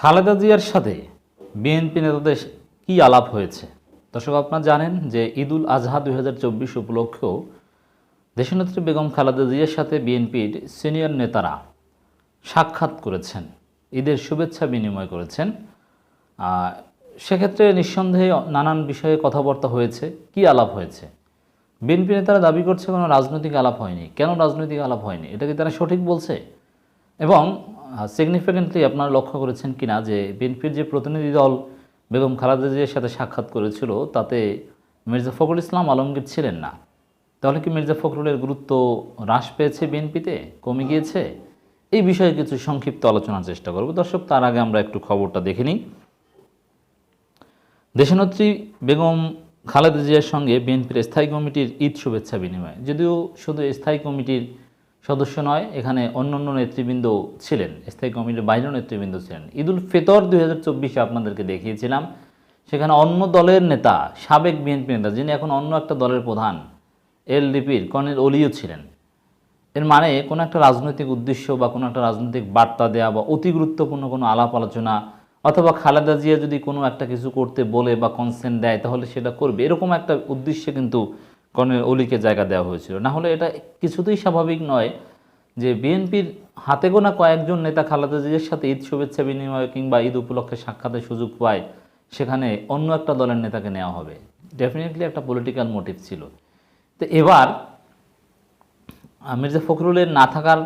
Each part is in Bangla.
খালেদা জিয়ার সাথে বিএনপি নেতাদের কি আলাপ হয়েছে? দর্শক, আপনারা জানেন যে ঈদুল আজহা দুই উপলক্ষেও দেশনেত্রী বেগম খালেদা জিয়ার সাথে বিএনপির সিনিয়র নেতারা সাক্ষাৎ করেছেন, ঈদের শুভেচ্ছা বিনিময় করেছেন। সেক্ষেত্রে নিঃসন্দেহে নানান বিষয়ে কথাবার্তা হয়েছে, কি আলাপ হয়েছে? বিএনপি নেতারা দাবি করছে কোনো রাজনৈতিক আলাপ হয়নি। কেন রাজনৈতিক আলাপ হয়নি? এটা কি তারা সঠিক বলছে? এবং সিগনিফিকেন্টলি আপনারা লক্ষ্য করেছেন কিনা যে বিএনপির যে প্রতিনিধি দল বেগম খালেদা জিয়ার সাথে সাক্ষাৎ করেছিল, তাতে মির্জা ফখরুল ইসলাম আলমগীর ছিলেন না। তাহলে কি মির্জা ফখরুলের গুরুত্ব হ্রাস পেয়েছে বিএনপিতে? কমে গিয়েছে? এই বিষয়ে কিছু সংক্ষিপ্ত আলোচনার চেষ্টা করব। দর্শক, তার আগে আমরা একটু খবরটা দেখে নিই। দেশনেত্রী বেগম খালেদা জিয়ার সঙ্গে বিএনপির স্থায়ী কমিটির ঈদ শুভেচ্ছা বিনিময়। যদিও শুধু স্থায়ী কমিটির সদস্য নয়, এখানে অন্য অন্য নেতৃবৃন্দ ছিলেন, স্থায়ী কমিটির বাইরেও নেতৃবৃন্দ ছিলেন। ঈদুল ফিতর দুই হাজার চব্বিশে আপনাদেরকে দেখিয়েছিলাম, সেখানে অন্য দলের নেতা, সাবেক বিএনপি নেতা, যিনি এখন অন্য একটা দলের প্রধান, এলডিপির কর্নেল অলিও ছিলেন। এর মানে কোনো একটা রাজনৈতিক উদ্দেশ্য বা কোনো একটা রাজনৈতিক বার্তা দেওয়া বা অতি গুরুত্বপূর্ণ কোনো আলাপ আলোচনা, অথবা খালেদা জিয়া যদি কোনো একটা কিছু করতে বলে বা কনসেন্ট দেয়, তাহলে সেটা করবে। এরকম একটা উদ্দেশ্যে কিন্তু কর্নেল অলিকে জায়গা দেওয়া হয়েছিল। না হলে এটা কিছুতেই স্বাভাবিক নয় যে বিএনপির হাতে গোনা কয়েকজন নেতা খালেদা জিয়ার সাথে ঈদ শুভেচ্ছা বিনিময় কিংবা ঈদ উপলক্ষে সাক্ষাতের সুযোগ পায়, সেখানে অন্য একটা দলের নেতাকে নেওয়া হবে। ডেফিনেটলি একটা পলিটিক্যাল মোটিভ ছিল। তো এবার মির্জা ফখরুলের না থাকার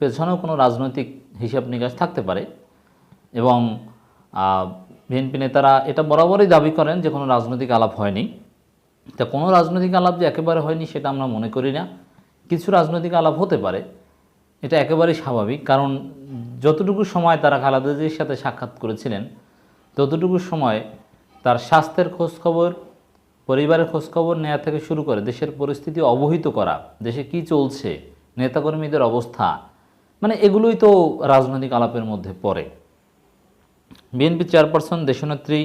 পেছনেও কোনো রাজনৈতিক হিসাব নিকাশ থাকতে পারে এবং বিএনপি নেতারা এটা বরাবরই দাবি করেন যে কোনো রাজনৈতিক আলাপ হয়নি। তা কোনো রাজনৈতিক আলাপ যে একেবারে হয়নি সেটা আমরা মনে করি না। কিছু রাজনৈতিক আলাপ হতে পারে, এটা একেবারেই স্বাভাবিক। কারণ যতটুকু সময় তারা খালেদা জিয়ার সাথে সাক্ষাৎ করেছিলেন, ততটুকু সময় তার স্বাস্থ্যের খোঁজখবর, পরিবারের খোঁজখবর নেওয়া থেকে শুরু করে দেশের পরিস্থিতি অবহিত করা, দেশে কি চলছে, নেতাকর্মীদের অবস্থা মানে এগুলোই তো রাজনৈতিক আলাপের মধ্যে পড়ে। বিএনপি চেয়ারপারসন দেশনেত্রী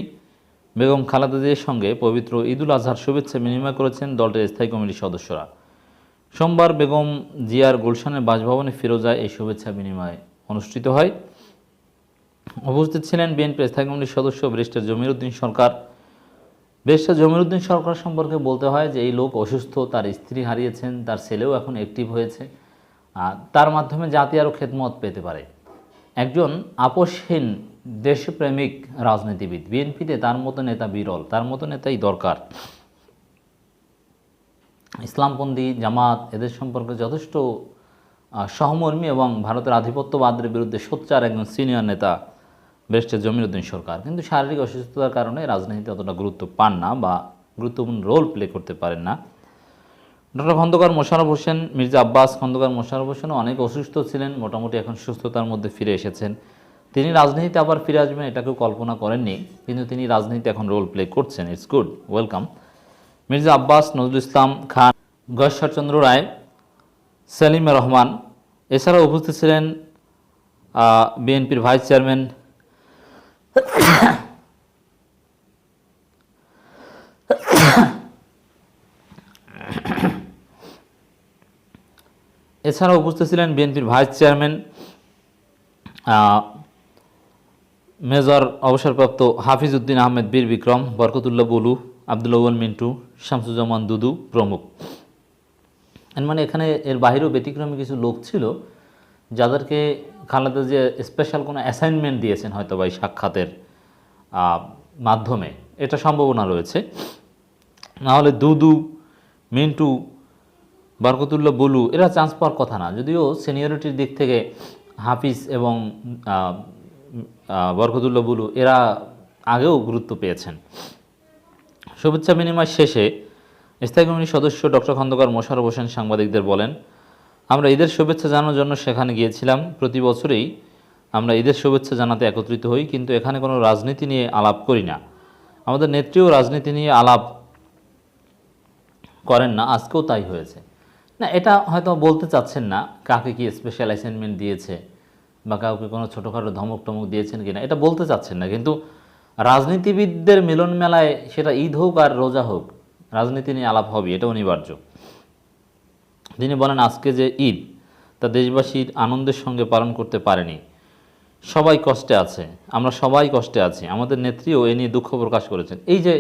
বেগম খালেদা জিয়ার সঙ্গে পবিত্র ঈদুল আজহার শুভেচ্ছা বিনিময় করেছেন দলটির স্থায়ী কমিটির সদস্যরা। সোমবার বেগম জিয়ার গুলশানের বাসভবনে ফিরোজায় এই শুভেচ্ছা বিনিময় অনুষ্ঠিত হয়। উপস্থিত ছিলেন বিএনপির স্থায়ী কমিটির সদস্য ব্যারিস্টার জমির উদ্দিন সরকার। ব্যারিস্টার জমির উদ্দিন সরকার সম্পর্কে বলতে হয় যে, এই লোক অসুস্থ, তার স্ত্রী হারিয়েছেন, তার ছেলেও এখন অ্যাক্টিভ হয়েছে। তার মাধ্যমে জাতি আরও খেদমত পেতে পারে। একজন আপোষহীন দেশপ্রেমিক রাজনীতিবিদ, বিএনপিতে তার মতো নেতা বিরল, তার মতো নেতাই দরকার। ইসলামপন্থী জামাত এদের সম্পর্কে যথেষ্ট সহমর্মী এবং ভারতের আধিপত্যবাদের বিরুদ্ধে সোচ্চার একজন সিনিয়র নেতা ব্যারিস্টার জমিরুদ্দিন সরকার। কিন্তু শারীরিক অসুস্থতার কারণে রাজনীতিতে অতটা গুরুত্ব পান না বা গুরুত্বপূর্ণ রোল প্লে করতে পারেন না। ডক্টর খন্দকার মোশাররফ হোসেন, মির্জা আব্বাস খন্দকার মোশাররফ হোসেনও অনেক অসুস্থ ছিলেন, মোটামুটি এখন সুস্থতার মধ্যে ফিরে এসেছেন। তিনি রাজনীতিতে আবার ফিরে আসবেন, এটা কেউ কল্পনা করেননি, কিন্তু তিনি রাজনীতিতে এখন রোল প্লে করছেন it's good welcome Mirza Abbas, Nazrul Islam Khan Gayeshwar Chandra Roy, Selim Rahman, এছাড়াও উপস্থিত ছিলেন বিএনপির ভাইস চেয়ারম্যান এছাড়াও উপস্থিত ছিলেন বিএনপির ভাইস চেয়ারম্যান মেজর অবসরপ্রাপ্ত হাফিজ উদ্দিন আহমেদ বীর বিক্রম, বরকতুল্লাহ বলু আবদুল্লাউল মিন্টু, শামসুজ্জামান দুদু প্রমুখ। মানে এখানে এর বাইরেও ব্যতিক্রমী কিছু লোক ছিল যাদেরকে খালেদা যে স্পেশাল কোনো অ্যাসাইনমেন্ট দিয়েছেন হয়তো বা এই সাক্ষাতের মাধ্যমে। এটা সম্ভাবনা রয়েছে। নাহলে দুদু, মিন্টু, বরকতুল্লাহ বলু, এরা চান্স পাওয়ার কথা না। যদিও সিনিয়রিটির দিক থেকে হাফিজ এবং বরকতুল্লাহ বুলু, এরা আগেও গুরুত্ব পেয়েছেন। শুভেচ্ছা বিনিময় শেষে স্থায়ী কমিটির সদস্য ডক্টর খন্দকার মোশারফ হোসেন সাংবাদিকদের বলেন, আমরা ঈদের শুভেচ্ছা জানানোর জন্য সেখানে গিয়েছিলাম। প্রতি বছরেই আমরা ঈদের শুভেচ্ছা জানাতে একত্রিত হই, কিন্তু এখানে কোনো রাজনীতি নিয়ে আলাপ করি না। আমাদের নেত্রীও রাজনীতি নিয়ে আলাপ করেন না, আজকেও তাই হয়েছে। না, এটা হয়তো বলতে চাচ্ছেন না, কাকে কি স্পেশাল অ্যাসাইনমেন্ট দিয়েছে? বা কাউকে কোনো ছোটোখাটো ধমক টমক দিয়েছেন কিনা, এটা বলতে চাচ্ছেন না। কিন্তু রাজনীতিবিদদের মিলন মেলায় সেটা ঈদ হোক আর রোজা হোক, রাজনীতি নিয়ে আলাপ হবে এটা অনিবার্য। তিনি বলেন, আজকে যে ঈদ, তা দেশবাসীর আনন্দের সঙ্গে পালন করতে পারেনি। সবাই কষ্টে আছে, আমরা সবাই কষ্টে আছি, আমাদের নেত্রীও এ নিয়ে দুঃখ প্রকাশ করেছেন। এই যে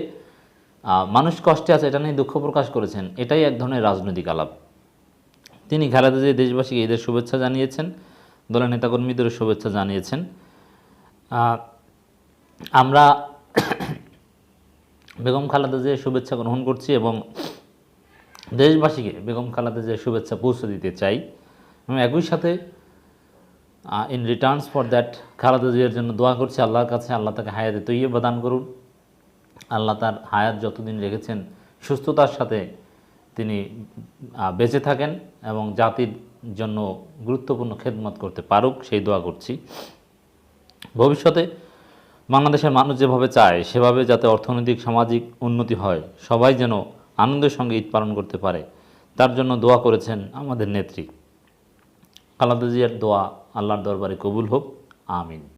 মানুষ কষ্টে আছে, এটা নিয়ে দুঃখ প্রকাশ করেছেন, এটাই এক ধরনের রাজনৈতিক আলাপ। তিনি খালেদা জিয়া দেশবাসীকে ঈদের শুভেচ্ছা জানিয়েছেন দলের নেতাকর্মীদেরও শুভেচ্ছা জানিয়েছেন। আমরা বেগম খালেদা যে শুভেচ্ছা গ্রহণ করছি এবং দেশবাসীকে বেগম খালেদা যে শুভেচ্ছা পৌঁছে দিতে চাই। এবং একই সাথে in returns for that Khaleda জিয়ার জন্য দোয়া করছি। আল্লাহর কাছে আল্লাহ তাকে হায়াতে তৈয়ে প্রদান করুন। আল্লাহ তার হায়াত যতদিন রেখেছেন, সুস্থতার সাথে তিনি বেঁচে থাকেন এবং জাতির জন্য গুরুত্বপূর্ণ খেদমত করতে পারুক, সেই দোয়া করছি। ভবিষ্যতে বাংলাদেশের মানুষ যেভাবে চায়, সেভাবে যাতে অর্থনৈতিক, সামাজিক উন্নতি হয়, সবাই যেন আনন্দের সঙ্গে ঈদ পালন করতে পারে, তার জন্য দোয়া করেছেন আমাদের নেত্রী। খালাদা জিয়ার দোয়া আল্লাহর দরবারে কবুল হোক, আমিন।